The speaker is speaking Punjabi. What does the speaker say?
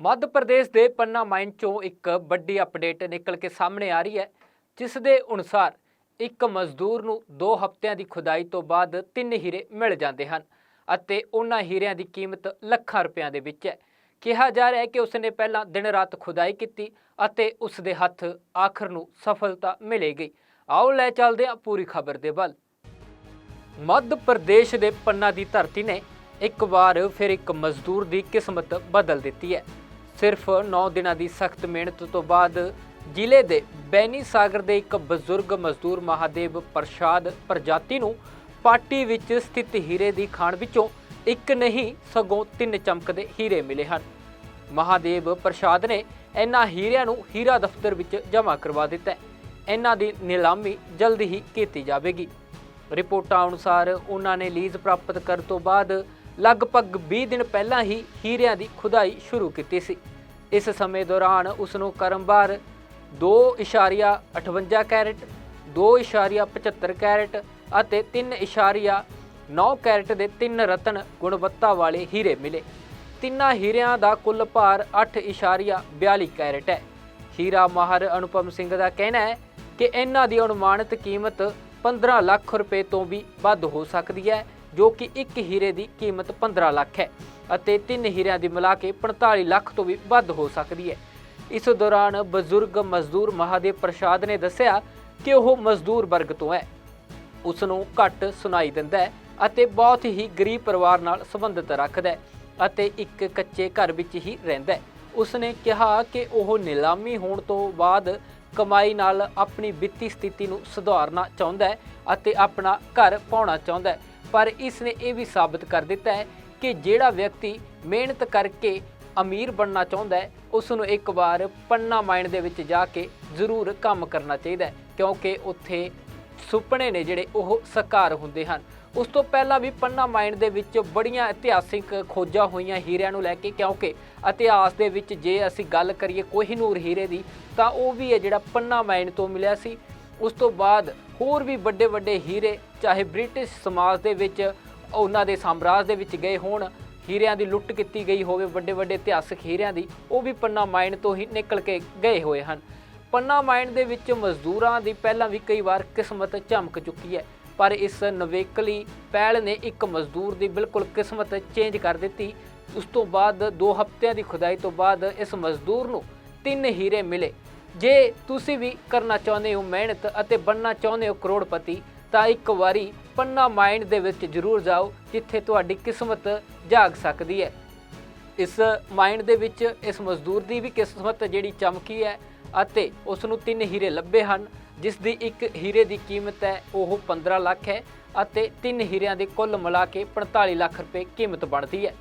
ਮੱਧ ਪ੍ਰਦੇਸ਼ ਦੇ ਪੰਨਾ ਮਾਈਨ ਚੋਂ ਇੱਕ ਵੱਡੀ ਅਪਡੇਟ ਨਿਕਲ ਕੇ ਸਾਹਮਣੇ ਆ ਰਹੀ ਹੈ, ਜਿਸ ਦੇ ਅਨੁਸਾਰ ਇੱਕ ਮਜ਼ਦੂਰ ਨੂੰ 2 ਹਫ਼ਤਿਆਂ ਦੀ ਖੁਦਾਈ ਤੋਂ ਬਾਅਦ ਤਿੰਨ ਹੀਰੇ ਮਿਲ ਜਾਂਦੇ ਹਨ ਅਤੇ ਉਹਨਾਂ ਹੀਰਿਆਂ ਦੀ ਕੀਮਤ ਲੱਖਾਂ ਰੁਪਇਆਂ ਦੇ ਵਿੱਚ ਹੈ। ਕਿਹਾ ਜਾ ਰਿਹਾ ਹੈ ਕਿ ਉਸਨੇ ਪਹਿਲਾਂ ਦਿਨ ਰਾਤ ਖੁਦਾਈ ਕੀਤੀ ਅਤੇ ਉਸ ਦੇ ਹੱਥ ਆਖਰ ਨੂੰ ਸਫਲਤਾ ਮਿਲੇਗੀ। ਆਓ ਲੈ ਚੱਲਦੇ ਹਾਂ ਪੂਰੀ ਖਬਰ ਦੇ ਵੱਲ। ਮੱਧ ਪ੍ਰਦੇਸ਼ ਦੇ ਪੰਨਾ ਦੀ ਧਰਤੀ ਨੇ ਇੱਕ ਵਾਰ ਫਿਰ ਇੱਕ ਮਜ਼ਦੂਰ ਦੀ ਕਿਸਮਤ ਬਦਲ ਦਿੱਤੀ ਹੈ। ਸਿਰਫ 9 ਦਿਨਾਂ ਦੀ ਸਖਤ ਮਿਹਨਤ ਤੋਂ ਬਾਅਦ ਜ਼ਿਲ੍ਹੇ ਦੇ ਬੈਨੀ ਸਾਗਰ ਦੇ ਇੱਕ ਬਜ਼ੁਰਗ ਮਜ਼ਦੂਰ ਮਹਾਦੇਵ ਪ੍ਰਸ਼ਾਦ ਪ੍ਰਜਾਤੀ ਨੂੰ ਪਾਟੀ ਵਿੱਚ ਸਥਿਤ ਹੀਰੇ ਦੀ ਖਾਣ ਵਿੱਚੋਂ ਇੱਕ ਨਹੀਂ, ਸਗੋਂ ਤਿੰਨ ਚਮਕਦੇ ਹੀਰੇ ਮਿਲੇ ਹਨ। ਮਹਾਦੇਵ ਪ੍ਰਸ਼ਾਦ ਨੇ ਇਹਨਾਂ ਹੀਰਿਆਂ ਨੂੰ ਹੀਰਾ ਦਫ਼ਤਰ ਵਿੱਚ ਜਮ੍ਹਾਂ ਕਰਵਾ ਦਿੱਤਾ ਹੈ। ਇਹਨਾਂ ਦੀ ਨਿਲਾਮੀ ਜਲਦੀ ਹੀ ਕੀਤੀ ਜਾਵੇਗੀ। ਰਿਪੋਰਟਾਂ ਅਨੁਸਾਰ ਉਹਨਾਂ ਨੇ ਲੀਜ਼ ਪ੍ਰਾਪਤ ਕਰਨ ਤੋਂ ਬਾਅਦ ਲਗਭਗ 20 ਦਿਨ ਪਹਿਲਾਂ ਹੀ ਹੀਰਿਆਂ ਦੀ ਖੁਦਾਈ ਸ਼ੁਰੂ ਕੀਤੀ ਸੀ। ਇਸ ਸਮੇਂ ਦੌਰਾਨ ਉਸ ਨੂੰ ਕਰਮਵਾਰ 2.58 ਕੈਰਟ 2.75 ਕੈਰਟ ਅਤੇ 3.9 ਕੈਰਟ ਦੇ ਤਿੰਨ ਰਤਨ ਗੁਣਵੱਤਾ ਵਾਲੇ ਹੀਰੇ ਮਿਲੇ। ਤਿੰਨਾਂ ਹੀਰਿਆਂ ਦਾ ਕੁੱਲ ਭਾਰ 8.42 ਕੈਰਟ ਹੈ। ਹੀਰਾ ਮਾਹਰ ਅਨੁਪਮ ਸਿੰਘ ਦਾ ਕਹਿਣਾ ਹੈ ਕਿ ਇਹਨਾਂ ਦੀ ਅਨੁਮਾਨਿਤ ਕੀਮਤ 15 ਲੱਖ ਰੁਪਏ ਤੋਂ ਵੀ ਵੱਧ ਹੋ ਸਕਦੀ ਹੈ। ਜੋ ਕਿ ਇੱਕ ਹੀਰੇ ਦੀ ਕੀਮਤ 15 ਲੱਖ ਹੈ ਅਤੇ ਤਿੰਨ ਹੀਰਿਆਂ ਦੀ ਮਿਲਾ ਕੇ 45 ਲੱਖ ਤੋਂ ਵੀ ਵੱਧ ਹੋ ਸਕਦੀ ਹੈ। ਇਸ ਦੌਰਾਨ ਬਜ਼ੁਰਗ ਮਜ਼ਦੂਰ ਮਹਾਦੇਵ ਪ੍ਰਸ਼ਾਦ ਨੇ ਦੱਸਿਆ ਕਿ ਉਹ ਮਜ਼ਦੂਰ ਵਰਗ ਤੋਂ ਹੈ। ਉਸ ਨੂੰ ਘੱਟ ਸੁਣਾਈ ਦਿੰਦਾ ਹੈ ਅਤੇ ਬਹੁਤ ਹੀ ਗਰੀਬ ਪਰਿਵਾਰ ਨਾਲ ਸੰਬੰਧਿਤ ਰੱਖਦਾ ਹੈ ਅਤੇ ਇੱਕ ਕੱਚੇ ਘਰ ਵਿੱਚ ਹੀ ਰਹਿੰਦਾ ਹੈ। ਉਸ ਨੇ ਕਿਹਾ ਕਿ ਉਹ ਨਿਲਾਮੀ ਹੋਣ ਤੋਂ ਬਾਅਦ ਕਮਾਈ ਨਾਲ ਆਪਣੀ ਵਿੱਤੀ ਸਥਿਤੀ ਨੂੰ ਸੁਧਾਰਨਾ ਚਾਹੁੰਦਾ ਹੈ ਅਤੇ ਆਪਣਾ ਘਰ ਪਾਉਣਾ ਚਾਹੁੰਦਾ ਹੈ। ਪਰ ਇਸ ਨੇ ਇਹ ਵੀ ਸਾਬਤ ਕਰ ਦਿੱਤਾ ਹੈ ਕਿ ਜਿਹੜਾ ਵਿਅਕਤੀ ਮਿਹਨਤ ਕਰਕੇ ਅਮੀਰ ਬਣਨਾ ਚਾਹੁੰਦਾ ਹੈ ਉਸ ਨੂੰ ਇੱਕ ਵਾਰ ਪੰਨਾ ਮਾਈਂਡ ਦੇ ਵਿੱਚ ਜਾ ਕੇ ਜ਼ਰੂਰ ਕੰਮ ਕਰਨਾ ਚਾਹੀਦਾ ਕਿਉਂਕਿ ਉੱਥੇ ਸੁਪਨੇ ਨੇ ਜਿਹੜੇ ਉਹ ਸਾਕਾਰ ਹੁੰਦੇ ਹਨ। ਉਸ ਤੋਂ ਪਹਿਲਾਂ ਵੀ ਪੰਨਾ ਮਾਈਂਡ ਦੇ ਵਿੱਚ ਬੜੀਆਂ ਇਤਿਹਾਸਿਕ ਖੋਜਾਂ ਹੋਈਆਂ ਹੀਰਿਆਂ ਨੂੰ ਲੈ ਕੇ, ਕਿਉਂਕਿ ਇਤਿਹਾਸ ਦੇ ਵਿੱਚ ਜੇ ਅਸੀਂ ਗੱਲ ਕਰੀਏ ਕੋਹੀਨੂਰ ਹੀਰੇ ਦੀ, ਤਾਂ ਉਹ ਵੀ ਹੈ ਜਿਹੜਾ ਪੰਨਾ ਮਾਈਂਡ ਤੋਂ ਮਿਲਿਆ ਸੀ। ਉਸ ਤੋਂ ਬਾਅਦ ਹੋਰ ਵੀ ਵੱਡੇ ਵੱਡੇ ਹੀਰੇ, ਚਾਹੇ ਬ੍ਰਿਟਿਸ਼ ਸਮਾਜ ਦੇ ਵਿੱਚ, ਉਹਨਾਂ ਦੇ ਸਾਮਰਾਜ ਦੇ ਵਿੱਚ ਗਏ ਹੋਣ, ਹੀਰਿਆਂ ਦੀ ਲੁੱਟ ਕੀਤੀ ਗਈ ਹੋਵੇ, ਵੱਡੇ ਵੱਡੇ ਇਤਿਹਾਸਕ ਹੀਰਿਆਂ ਦੀ, ਉਹ ਵੀ ਪੰਨਾ ਮਾਈਂਡ ਤੋਂ ਹੀ ਨਿਕਲ ਕੇ ਗਏ ਹੋਏ ਹਨ। ਪੰਨਾ ਮਾਈਂਡ ਦੇ ਵਿੱਚ ਮਜ਼ਦੂਰਾਂ ਦੀ ਪਹਿਲਾਂ ਵੀ ਕਈ ਵਾਰ ਕਿਸਮਤ ਝਮਕ ਚੁੱਕੀ ਹੈ, ਪਰ ਇਸ ਨਵੇਕਲੀ ਪਹਿਲ ਨੇ ਇੱਕ ਮਜ਼ਦੂਰ ਦੀ ਬਿਲਕੁਲ ਕਿਸਮਤ ਚੇਂਜ ਕਰ ਦਿੱਤੀ। ਉਸ ਤੋਂ ਬਾਅਦ 2 ਹਫ਼ਤਿਆਂ ਦੀ ਖੁਦਾਈ ਤੋਂ ਬਾਅਦ ਇਸ ਮਜ਼ਦੂਰ ਨੂੰ ਤਿੰਨ ਹੀਰੇ ਮਿਲੇ। ਜੇ ਤੁਸੀਂ ਵੀ ਕਰਨਾ ਚਾਹੁੰਦੇ ਹੋ ਮਿਹਨਤ ਅਤੇ ਬਣਨਾ ਚਾਹੁੰਦੇ ਹੋ ਕਰੋੜਪਤੀ, ਤਾਂ ਇੱਕ ਵਾਰੀ ਪੰਨਾ ਮਾਈਂਡ ਦੇ ਵਿੱਚ ਜ਼ਰੂਰ ਜਾਓ, ਜਿੱਥੇ ਤੁਹਾਡੀ ਕਿਸਮਤ ਜਾਗ ਸਕਦੀ ਹੈ। ਇਸ ਮਾਈਂਡ ਦੇ ਵਿੱਚ, ਇਸ ਮਜ਼ਦੂਰ ਦੀ ਵੀ ਕਿਸਮਤ ਜਿਹੜੀ ਚਮਕੀ ਹੈ ਅਤੇ ਉਸ ਨੂੰ ਤਿੰਨ ਹੀਰੇ ਲੱਭੇ ਹਨ, ਜਿਸ ਦੀ ਇੱਕ ਹੀਰੇ ਦੀ ਕੀਮਤ ਹੈ ਉਹ 15 ਲੱਖ ਹੈ ਅਤੇ ਤਿੰਨ ਹੀਰਿਆਂ ਦੇ ਕੁੱਲ ਮਿਲਾ ਕੇ 45 ਲੱਖ ਰੁਪਏ ਕੀਮਤ ਬਣਦੀ ਹੈ।